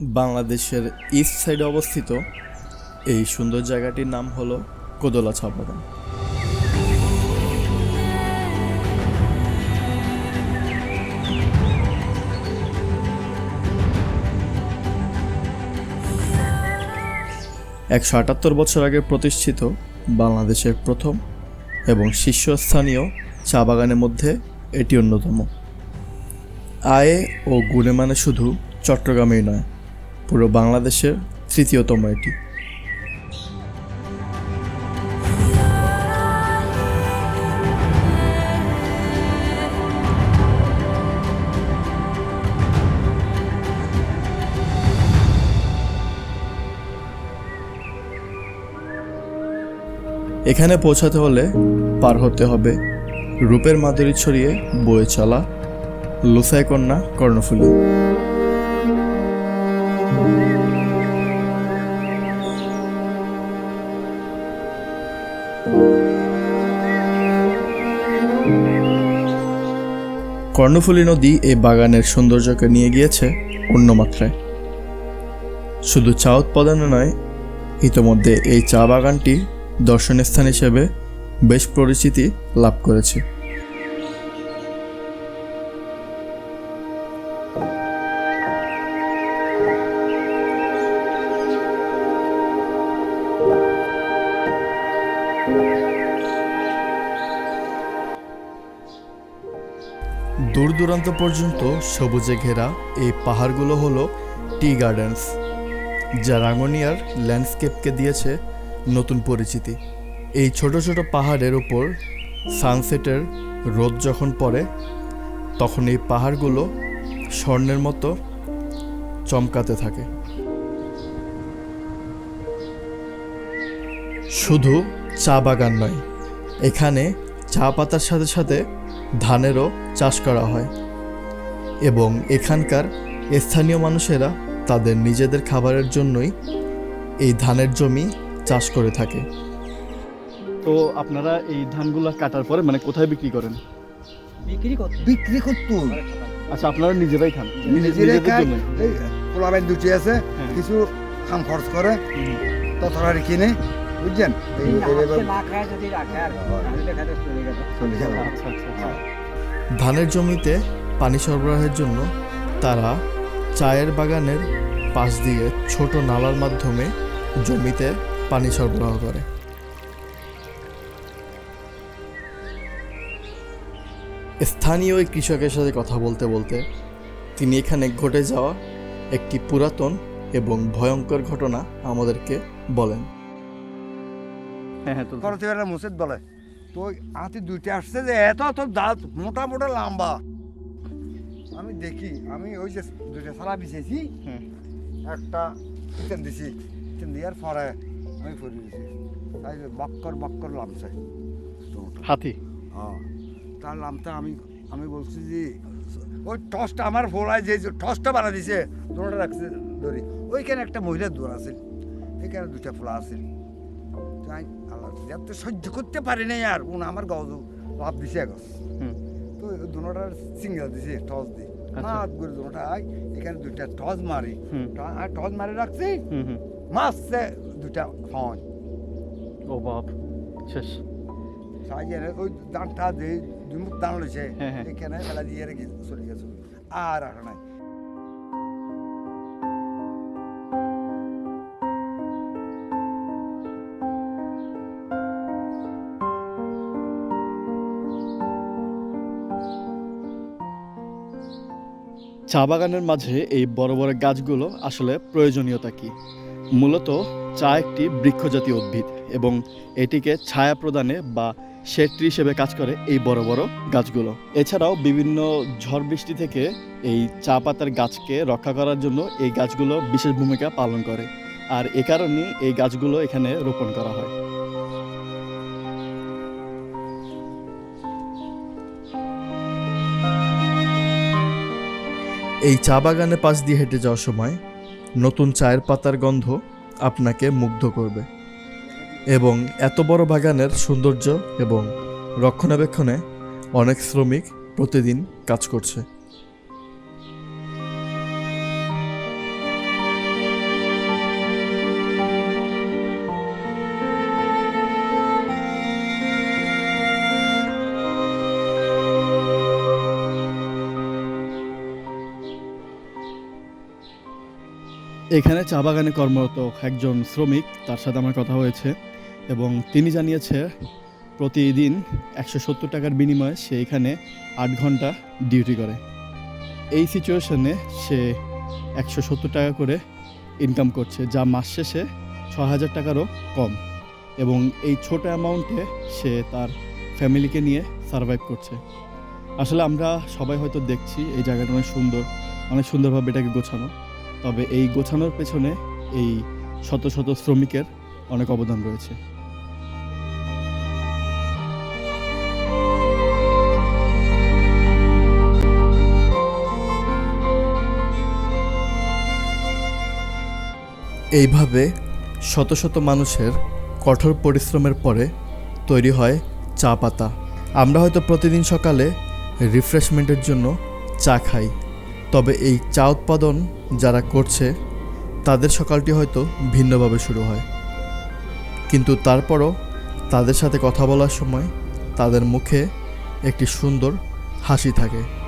বাংলাদেশের ইস্ট সাইডে অবস্থিত এই সুন্দর জায়গাটির নাম হলো কোদলা চা বাগান একশো আটাত্তর বছর আগে প্রতিষ্ঠিত বাংলাদেশের প্রথম এবং শীর্ষস্থানীয় চা বাগানের মধ্যে এটি অন্যতম। আয়ে ও গুণে মানে শুধু চট্টগ্রামেই নয় পুরো বাংলাদেশের তৃতীয়তম এটি। এখানে পৌঁছাতে হলে পার হতে হবে রূপের মাধুরী ছড়িয়ে বয়ে চলা লুসাই কন্যা কর্ণফুলী। কর্ণফুলী নদী এই বাগানের সৌন্দর্যকে নিয়ে গিয়েছে অন্য মাত্রায়। শুধু চা উৎপাদনে নয়, ইতোমধ্যে এই চা বাগানটি দর্শনীয় স্থান হিসেবে বেশ পরিচিতি লাভ করেছে। দূর দূরান্ত পর্যন্ত সবুজে ঘেরা এই পাহাড়গুলো হলো টি গার্ডেন্স, যা রাঙ্গনিয়ার ল্যান্ডস্কেপকে দিয়েছে নতুন পরিচিতি। এই ছোট ছোট পাহাড়ের ওপর সানসেটের রোদ যখন পড়ে, তখন এই পাহাড়গুলো স্বর্ণের মতো চমকাতে থাকে। শুধু চা বাগান নয়, এখানে চা পাতার সাথে সাথে ধানেরও চাষ করা হয় এবং এখানকার স্থানীয় মানুষেরা তাদের নিজেদের খাবারের জন্যই এই ধানের জমি চাষ করে থাকে। তো আপনারা এই ধানগুলো কাটার পরে মানে কোথায় বিক্রি করেন? বিক্রি করতে বিক্রি করতো আচ্ছা আপনারা নিজেরাই খান? নিজেরাই নিজেদের খায় এই পোলাবেন দুটি আছে হ্যাঁ। কিছু খাম খরচ করে ততরারি কিনে বুঝছেন? এই এইভাবে আজকে না খায় যদি রাখে আর আমি দেখাতে চলে যাবে আচ্ছা আচ্ছা আচ্ছা। ধানের জমিতে পানি সরবরাহের জন্য তারা চায়ের বাগানের পাশ দিয়ে ছোট নালার মাধ্যমে জমিতে পানি সরবরাহ করে। স্থানীয় ওই কৃষকের সাথে কথা বলতে বলতে তিনি এখানে ঘটে যাওয়া একটি পুরাতন এবং ভয়ঙ্কর ঘটনা আমাদেরকে বলেন। হ্যাঁ হ্যাঁ করতে পারে মুসিদ বলে। তো হাতি দুইটা আসছে যে এত তো দাঁত মোটা মোটা লম্বা। আমি দেখি আমি ওই যে দুইটা সালা বিছেছি একটা চিকেন দিছি চিকেন দেওয়ার পরে আমি ফুরি দিছি তাই বক্কর বক্কর লামছে। হাতি? হ্যাঁ। তার নামটা আমি আমি বলছি যে ওই টসটা আমার ফোলায় যে টসটা বানা দিছে দুটা রাখছে ধরি ওইখানে একটা মহিলার দোর আছে। এখানে দুটা ফোলা আছে। তাই আল্লাহ সহ্য করতে পারি নাই আর। উনি আমার গজ লাভ দিছে হুম। তো দুটার সিঙ্গেল দিছে টস দি। আচ্ছা। মাছ করে দুটা এখানে দুইটা টস মারি। আর টস মারি রাখছি। মাছছে দুটা ফন। ও বাপ শেষ। সাজিয়ে ওই দানটা যে দুই মুখ দান লইছে হ্যাঁ, হ্যাঁ। এখানে ফেলা দিয়ে চলে গেছে। আর আর নাই। চা বাগানের মাঝে এই বড় বড় গাছগুলো আসলে প্রয়োজনীয়তা কি? মূলত চা একটি বৃক্ষজাতীয় উদ্ভিদ এবং এটিকে ছায়া প্রদানে বা শেড ট্রি হিসেবে কাজ করে এই বড় বড় গাছগুলো। এছাড়াও বিভিন্ন ঝড় বৃষ্টি থেকে এই চা পাতার গাছকে রক্ষা করার জন্য এই গাছগুলো বিশেষ ভূমিকা পালন করে। আর এ কারণেই এই গাছগুলো এখানে রোপণ করা হয়। এই চা বাগানে পাশ দিয়ে হেঁটে যাওয়ার সময় নতুন চায়ের পাতার গন্ধ আপনাকে মুগ্ধ করবে এবং এত বড় বাগানের সৌন্দর্য এবং রক্ষণাবেক্ষণে অনেক শ্রমিক প্রতিদিন কাজ করছে। এখানে চা বাগানে কর্মরত একজন শ্রমিক, তার সাথে আমার কথা হয়েছে এবং তিনি জানিয়েছে, প্রতিদিন একশো সত্তর টাকার বিনিময়ে সে এখানে আট ঘণ্টা ডিউটি করে। এই সিচুয়েশনে সে একশো সত্তর টাকা করে ইনকাম করছে, যা মাস শেষে ছ হাজার টাকারও কম এবং এই ছোট অ্যামাউন্টে সে তার ফ্যামিলিকে নিয়ে সারভাইভ করছে। আসলে আমরা সবাই হয়তো দেখছি এই জায়গাটা অনেক সুন্দর, অনেক সুন্দরভাবে এটাকে গোছানো। তবে এই গোছানোর পেছনে এই শত শত শ্রমিকের অনেক অবদান রয়েছে। এইভাবে শত শত মানুষের কঠোর পরিশ্রমের পরে তৈরি হয় চা পাতা। আমরা হয়তো প্রতিদিন সকালে রিফ্রেশমেন্টের জন্য চা খাই, তবে এই চা উৎপাদন যারা করছে, তাদের সকালটি হয়তো ভিন্নভাবে শুরু হয়। কিন্তু তারপরও তাদের সাথে কথা বলার সময় তাদের মুখে একটি সুন্দর হাসি থাকে।